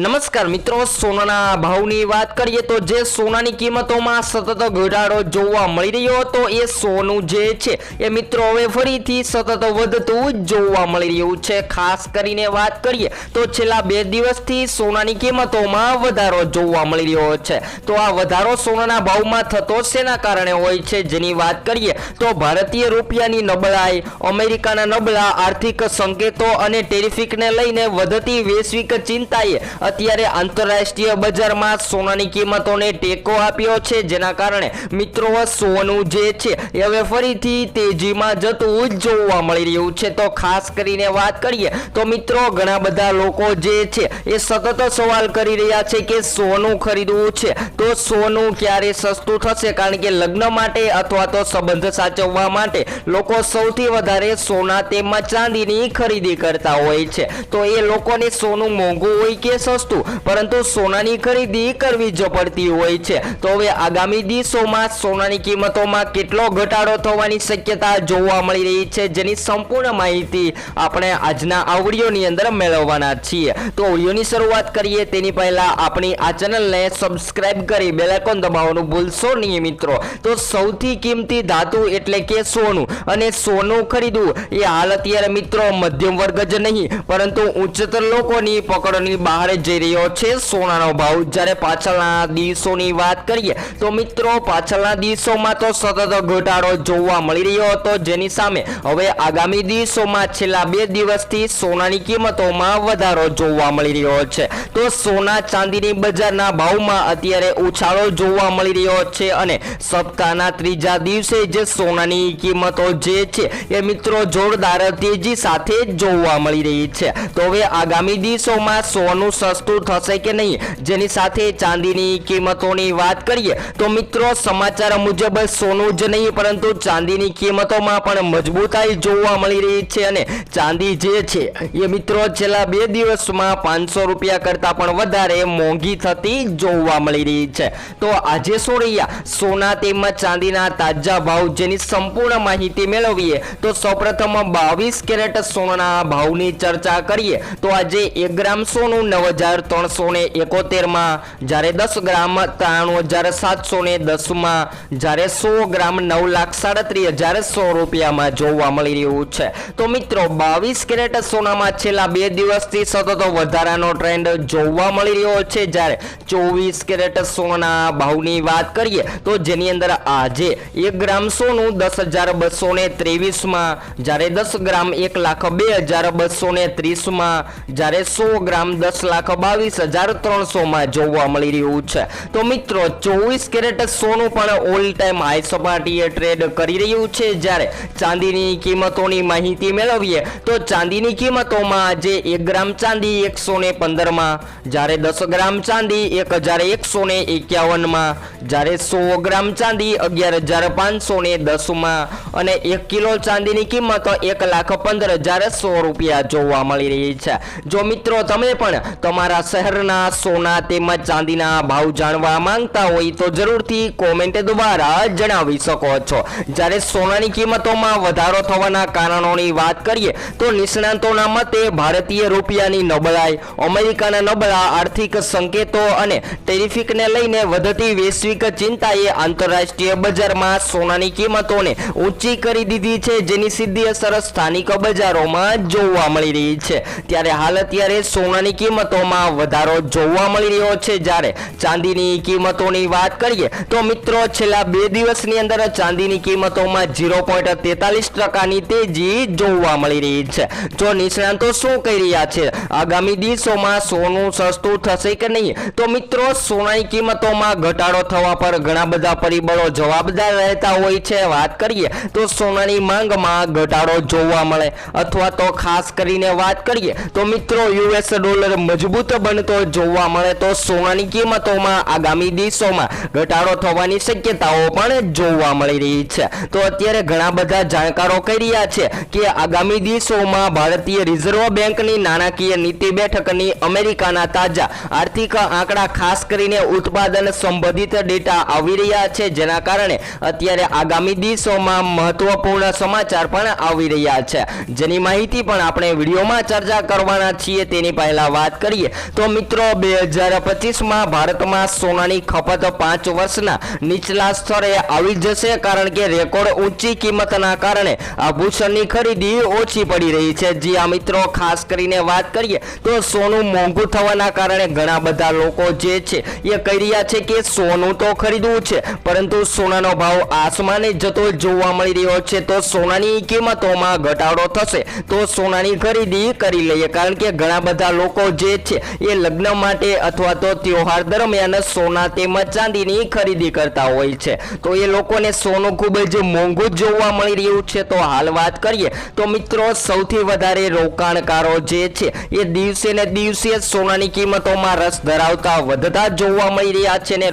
નમસ્કાર મિત્રો, સોનાના ભાવની વાત કરીએ તો જે સોનાની કિંમતોમાં સતત ઘટાડો જોવા મળી રહ્યો હતો, એ સોનું જે છે, એ મિત્રો હવે ફરીથી સતત વધતું જોવા મળી રહ્યું છે. ખાસ કરીને વાત કરીએ તો છેલ્લા બે દિવસથી સોનાની કિંમતોમાં વધારો જોવા મળી રહ્યો છે. તો આ વધારો સોનાના ભાવમાં થતો શેના કારણે હોય છે જેની વાત કરીએ તો ભારતીય રૂપિયાની નબળાઈ, અમેરિકાના નબળા આર્થિક સંકેતો અને ટેરિફિકને લઈને વધતી વૈશ્વિક ચિંતાએ અત્યારે આંતરરાષ્ટ્રીય બજારમાં સોનાની કિંમતોને ટેકો આપ્યો છે, જેના કારણે મિત્રો સોનું જે છે હવે ફરીથી તેજીમાં જતું જોવા મળી રહ્યું છે. તો ખાસ કરીને વાત કરીએ તો મિત્રો, ઘણા બધા લોકો જે છે, એ સતત સવાલ કરી રહ્યા છે કે સોનું ખરીદવું છે, તો સોનું ક્યારે સસ્તું થશે? કારણ કે લગ્ન માટે અથવા તો સંબંધ સાચવવા માટે લોકો સૌથી વધારે સોના તેમજ ચાંદીની ખરીદી કરતા હોય છે. તો એ લોકોને સોનું મોંઘું હોય કે સસ્તું પરંતુ સોનાની ખરીદી કરવી જ પડતી હોય છે. તો હવે આગામી દિવસોમાં સોનાની કિંમતોમાં કેટલો ઘટાડો થવાની શક્યતા જોવા મળી રહી છે, જેની સંપૂર્ણ માહિતી આપણે આજના આ વિડીયોની અંદર મેળવવાના છીએ. તો વિડીયોની શરૂઆત કરીએ, તેની પહેલા આપણી આ ચેનલને સબસ્ક્રાઇબ કરી બેલ આઇકોન દબાવવાનું ભૂલશો નહીં મિત્રો. તો સૌથી કિંમતી ધાતુ એટલે કે સોનું, અને સોનું ખરીદવું એ હાલ અત્યારે મિત્રો મધ્યમ વર્ગ જ નહીં, પરંતુ ઉચ્ચતર લોકોની પકડની બહાર જઈ રહ્યો છે સોનાનો ભાવ. જ્યારે પાછળના દિવસોની વાત કરીએ તો મિત્રો, પાછળના દિવસોમાં તો સતત ઘટાડો જોવા મળી રહ્યો હતો. જેની સામે હવે આગામી દિવસોમાં છેલ્લા બે દિવસથી સોનાની કિંમતોમાં વધારો જોવા મળી રહ્યો છે. તો સોના ચાંદીની બજારના ભાવમાં અત્યારે ઉછાળો જોવા મળી રહ્યો છે અને સપ્તાહના ત્રીજા દિવસે જે સોનાની કિંમતો જે છે એ મિત્રો જોરદાર તેજી સાથે જોવા મળી રહી છે. તો હવે આગામી દિવસોમાં સોનું સસ્તું થશે કે નહીં? જેની સાથે ચાંદીની કિંમતોની વાત કરીએ, તો મિત્રો, સમાચાર મુજબ સોનું જ નહીં, પરંતુ ચાંદીની કિંમતોમાં પણ મજબૂતાઈ જોવા મળી રહી છે અને ચાંદી જે છે, એ મિત્રો, છેલ્લા બે દિવસમાં પાંચસો રૂપિયા કરતાં પણ વધારે મોંઘી થતી જોવા મળી રહી છે. તો આજે શું રહ્યા? સોના તેમજ ચાંદીના તાજા ભાવ જેની સંપૂર્ણ માહિતી મેળવીએ, તો સૌપ્રથમ બાવીસ કેરેટ સોનાના ભાવની ચર્ચા કરીએ. તો આજે એક ગ્રામ સોનું નવ હજાર ત્રણસો ને એકોતેરમાં જ્યારે દસ ગ્રામ ત્રાણું હજાર સાતસો ને દસમાં જ્યારે સો ગ્રામ નવ લાખ સાડત્રીસ હજાર સો રૂપિયામાં જોવા મળી રહ્યું છે. તો મિત્રો, બાવીસ કેરેટ સોનામાં છેલ્લા બે દિવસથી સતત વધારાનો ટ્રેન્ડ જોવા મળી રહ્યો છે. જ્યારે ચોવીસ કેરેટ સોના ભાવની વાત કરીએ, તો જેની અંદર આજે એક ગ્રામ સોનું દસ હજાર બસો ને ત્રેવીસમાં, જ્યારે દસ ગ્રામ એક લાખ બે હજાર બસો ને ત્રીસમાં, જ્યારે સો ગ્રામ દસ લાખ બાવીસ હજાર ત્રણસોમાં જોવા મળી રહ્યું છે. તો મિત્રો, ચોવીસ કેરેટ સોનું પણ ઓલ ટાઈમ હાઈ સપાટીએ ટ્રેડ કરી રહ્યું છે. જ્યારે ચાંદીની કિંમતોની માહિતી મેળવીએ, તો ચાંદીની કિંમતોમાં આજે એક ગ્રામ ચાંદી એકસો ને પંદરમાં, જ્યારે દસ ગ્રામ ચાંદી એક હજાર એકસો ને એકાવનમાં જ્યારે સો ગ્રામ ચાંદી, અગિયાર હજાર પાંચસો ને દસમાં. અને એક કિલો ચાંદીની કિંમત એક લાખ પંદર હજાર સો રૂપિયા જોવા મળી રહી છે. જો મિત્રો તમે પણ તમારા શહેરના સોના તેમજ ચાંદીના ભાવ જાણવા માંગતા હોય તો જરૂરથી કોમેન્ટ દ્વારા જણાવી શકો છો. જ્યારે સોનાની કિંમતોમાં વધારો થવાના કારણોની વાત કરીએ તો નિષ્ણાંતોના મતે ભારતીય રૂપિયાની નબળાઈ, અમેરિકાના નબળા આર્થિક સંકેતો અને ટેરિફિકને લઈને વધતી વૈશ્વિક ચિંતાએ આંતરરાષ્ટ્રીય બજારમાં સોનાની કિંમતોને ઊંચી કરી દીધી છે, જેની સીધી અસર સ્થાનિક બજારોમાં જોવા મળી રહી છે. ત્યારે હાલ અત્યારે સોનાની કિંમતોમાં વધારો જોવા મળી રહ્યો છે. જ્યારે ચાંદીની કિંમતોની વાત કરીએ, તો મિત્રો, છેલ્લા બે દિવસની અંદર ચાંદીની કિંમતોમાં ઝીરો પોઈન્ટ તેતાલીસ ટકાની તેજી જોવા મળી રહી છે. જો નિષ્ણાંતો શું કહી રહ્યા છે? આગામી દિવસોમાં સોનું સસ્તું થશે કે નહીં? તો મિત્રો, સોનાની કિંમતોમાં ઘટાડો થવા પર ઘણા બધા પરિબળો જવાબદાર રહેતા હોય છે. વાત કરીએ તો સોનાની માંગમાં ઘટાડો જોવા મળે અથવા તો ખાસ કરીને વાત કરીએ તો મિત્રો યુએસ ડોલર મજબૂત બનતો જોવા મળે તો સોનાની કિંમતોમાં આગામી દિવસોમાં ઘટાડો થવાની શક્યતાઓ પણ જોવા મળી રહી છે. તો અત્યારે ઘણા બધા જાણકારો કહી રહ્યા છે કે આગામી દિવસોમાં ભારતીય રિઝર્વ બેંકની નાણાકીય નીતિ બેઠકની અમેરિકાના તાજા આર્થિક આંકડા ખાસ કરીને ઉત્પાદન સંબંધિત ડેટા આવી રહ્યા છે. જેના કારણે અત્યારે આગામી દિવસોમાં મહત્વપૂર્ણ સમાચાર પણ આવી રહ્યા છે. જેની માહિતી પણ આપણે વિડીયોમાં ચર્ચા કરવાના છીએ. તેની પહેલા વાત કરીએ તો મિત્રો, બે હજાર પચીસમાં ભારતમાં સોનાની ખપત પાંચ વર્ષના નીચલા સ્તરે આવી જશે કારણ કે રેકોર્ડ ઊંચી કિંમતના કારણે આભૂષણની ખરીદી ઓછી પડી રહી છે. જી આ મિત્રો, ખાસ કરીને વાત કરીએ તો સોનું મોંઘું થવાના કારણે ઘણા બધા લોકો જે છે એ કહી રહ્યા છે કે સોનું તો ખરીદવું છે. પરંતુ સોનાનો ભાવ આસમાને જતો જોવા મળી રહ્યો છે. તો સોનાની કિંમતોમાં ઘટાડો થશે. તો સોનાની ખરીદી કરી લઈએ. કારણ કે ઘણા બધા લોકો જે છે એ લગ્ન માટે અથવા તો તહેવાર દરમિયાન સોના તેમજ ચાંદીની ખરીદી કરતા હોય છે. તો એ લોકોને સોનું ખૂબ જ મોંઘું જોવા મળી રહ્યું છે. તો હાલ વાત કરીએ તો મિત્રો સૌથી વધારે રોકાણકારો જે છે એ દિવસે ને દિવસે સોનાની કિંમતોમાં રસ ધરાવતા વધતા જોવા મળી રહ્યા છે ને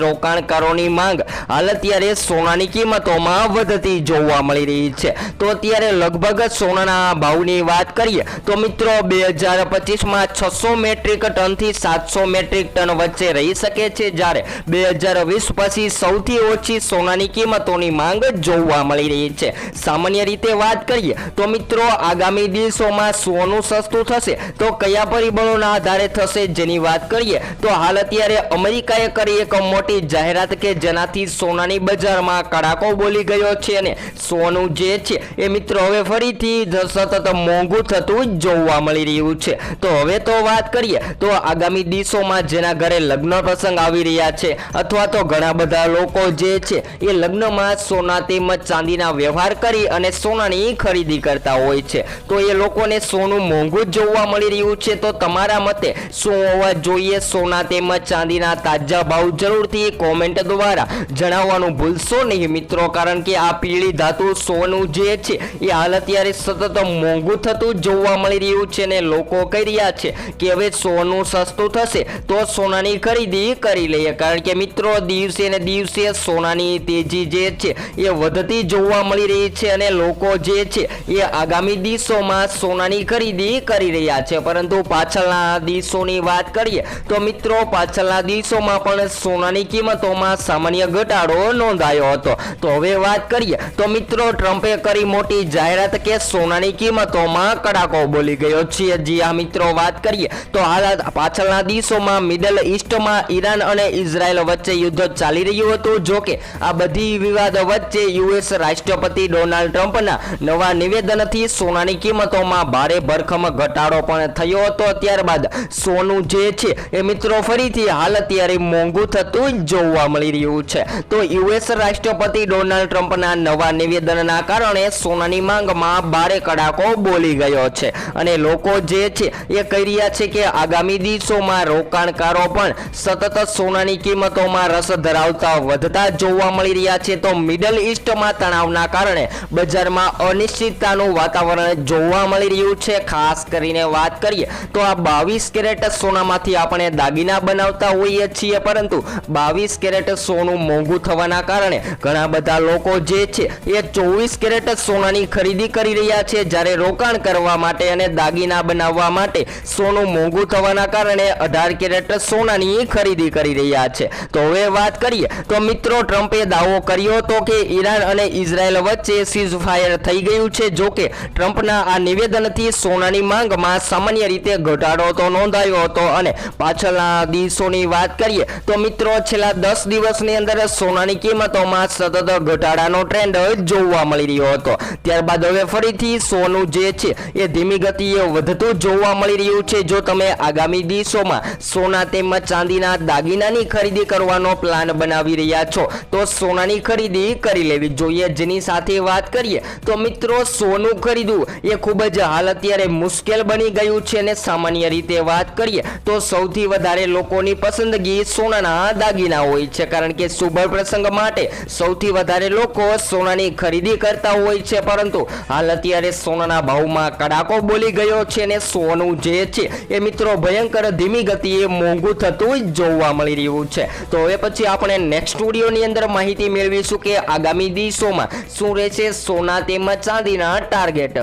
રોકાણકારોની માંગ. હાલ અત્યારે સોનાની કિંમતોમાં વધતી જોવા મળી રહી છે. તો અત્યારે લગભગ સોનાના ભાવની વાત કરીએ, તો મિત્રો બે હજાર પચીસમાં છસો મેટ્રિક ટનથી સાતસો મેટ્રિક ટન વચ્ચે રહી શકે છે જ્યારે બે હજાર વીસ પછી સૌથી ઓછી સોનાની કિંમતોની માંગ જોવા મળી રહી છે. સામાન્ય રીતે વાત કરીએ, તો મિત્રો આગામી દિવસોમાં સોનું સસ્તું થશે, તો કયા પરિબળોના આધારે થશે જેની વાત કરીએ, તો હાલ અત્યારે અમેરિકાએ કરી એક મોટી જાહેરાત કે જેનાથી સોનાની બજારમાં કડાકો બોલી ગયો છે અને સોનું જે છે એ મિત્રો હવે ફરીથી સતત મોંઘું થતું જોવા મળી રહ્યું છે. તો હવે તો વાત કરીએ, તો આગામી દિવસોમાં જેના ઘરે લગ્ન પ્રસંગ આવી રહ્યા છે અથવા તો ઘણા બધા લોકો જે છે એ લગ્નમાં સોના તેમજ ચાંદીના વ્યવહાર કરી અને સોનાની ખરીદી કરતા હોય છે. તો એ લોકોને સોનું મોંઘું જ જોવા મળી રહ્યું છે. તો તમારા મતે શું હોવા જોઈએ? સોના તેમજ ચાંદીના તાજા ભાવ જરૂરથી કોમેન્ટ દ્વારા જણાવવાનું ભૂલશો નહીં મિત્રો, કારણ કે આ પીળી ધાતુ સોનું જે છે, એ હાલ અત્યારે સતત મોંઘું થતું જોવા મળી રહ્યું છે ને લોકો કહી રહ્યા છે કે હવે સોનું સસ્તું થશે તો સોનાની ખરીદી કરી લઈએ. કારણ કે મિત્રો, દિવસે ને દિવસે સોનાની તેજી જે છે, એ વધતી જોવા મળી રહી છે અને લોકો જે છે, એ આગામી દિવસોમાં સોનાની ખરીદી કરી રહ્યા છે. પરંતુ પાછળના દિવસોની વાત કરીએ તો મિત્રો, પાછળના દિવસોમાં પણ સોનાની કિંમતોમાં સામાન્ય ઘટાડો નોંધાયો હતો. તો હવે વાત કરીએ, તો મિત્રો, ટ્રમ્પે કરી મોટી જાહેરાત કે સોનાની કિંમતોમાં કડાકો બોલી ગયો છે. જી આ મિત્રો, વાત કરીએ, તો હાલ પાછળના દિવસોમાં મિડલ ઈસ્ટમાં ઈરાન અને ઇઝરાયલ વચ્ચે યુદ્ધ ચાલી રહ્યું હતું. જો કે આ બધી વિવાદ વચ્ચે યુએસ રાષ્ટ્રપતિ ડોનાલ્ડ ટ્રમ્પના નવા નિવેદનથી સોનાની કિંમતોમાં ભારે ભરખમ ઘટાડો પણ થયો હતો. ત્યારબાદ સોનું જે છે એ મિત્રો ફરીથી હાલ અત્યારે મોંઘું થતું જોવા મળી રહ્યું છે. તો યુએસ રાષ્ટ્રપતિ ડોનાલ્ડ ટ્રમ્પના નવા નિવેદનના કારણે સોનાની માંગમાં ભારે કડાકો બોલી ગયો છે. અને લોકો જે છે એ કહી રહ્યા છે કે આગામી દિવસોમાં રોકાણકારો પણ સતત સોનાની કિંમતોમાં રસ ધરાવતા વધતા જોવા મળી રહ્યા છે. તો મિડલ ઈસ્ટમાં તણાવના કારણે બજારમાં અનિશ્ચિતતાનું વાતાવરણ જોવા મળી રહ્યું છે. ખાસ કરીને વાત કરીએ તો આ બાવીસ કેરેટ સોનામાંથી આપણે દાગીના બનાવતા હોઈએ છીએ, પરંતુ બાવીસ કેરેટ સોનું મોંઘું થવાના કારણે ઘણા બધા લોકો જે છે એ ચોવીસ કેરેટ સોનાની ખરીદી કરી રહ્યા છે. જ્યારે રોકાણ કરવા માટે અને દાગીના બનાવવા માટે સોનું મોંઘું થવાના કારણે અઢાર કેરેટ સોનાની ખરીદી કરી રહ્યા છે. તો હવે વાત કરીએ, તો મિત્રો ટ્રમ્પે દાવો કર્યો હતો કે ઈરાન અને ઇઝરાયલ વચ્ચે સીઝ ફાયર થઈ ગયું છે. જો કે ટ્રમ્પના આ નિવેદનથી સોનાની માંગમાં સામાન્ય રીતે ઘટાડો તો નોંધાયો હતો. અને પાછળના દિવસોની વાત કરીએ, તો મિત્રો છેલ્લા દિવસની અંદર સોનાની કિંમતોમાં સતત ઘટાડાનો ટ્રેન્ડ જોવા મળી રહ્યો હતો. ત્યારબાદ હવે ફરીથી સોનું જે છે, એ ધીમી ગતિએ વધતું જોવા મળી રહ્યું છે. જો તમે આગામી દિવસોમાં સોના તેમજ ચાંદીના દાગીનાની ખરીદી કરવાનો પ્લાન બનાવી રહ્યા છો, તો સોનાની ખરીદી કરી લેવી જોઈએ. જેની સાથે વાત કરીએ, તો મિત્રો, સોનું ખરીદવું એ ખૂબ જ હાલ અત્યારે મુશ્કેલ બની ગયું છે. અને સામાન્ય રીતે વાત કરીએ, તો સૌથી વધારે લોકોની પસંદગી સોનાના દાગીના હોય છે કારણ કે શુભ પ્રસંગ માટે સૌથી વધારે લોકો સોનાની ખરીદી કરતા હોય છે. પરંતુ હાલ અત્યારે સોનાના ભાવમાં કડાકો બોલી ગયો છે અને સોનું જે છે એ મિત્રો ભયંકર ધીમી ગતિએ મોંઘું થતું જોવા મળી રહ્યું છે. તો હવે પછી આપણે નેક્સ્ટ સ્ટુડિયોની અંદર માહિતી મેળવીશું કે આગામી દિવસોમાં શું રહેશે સોના તેમજ ચાંદીના ટાર્ગેટ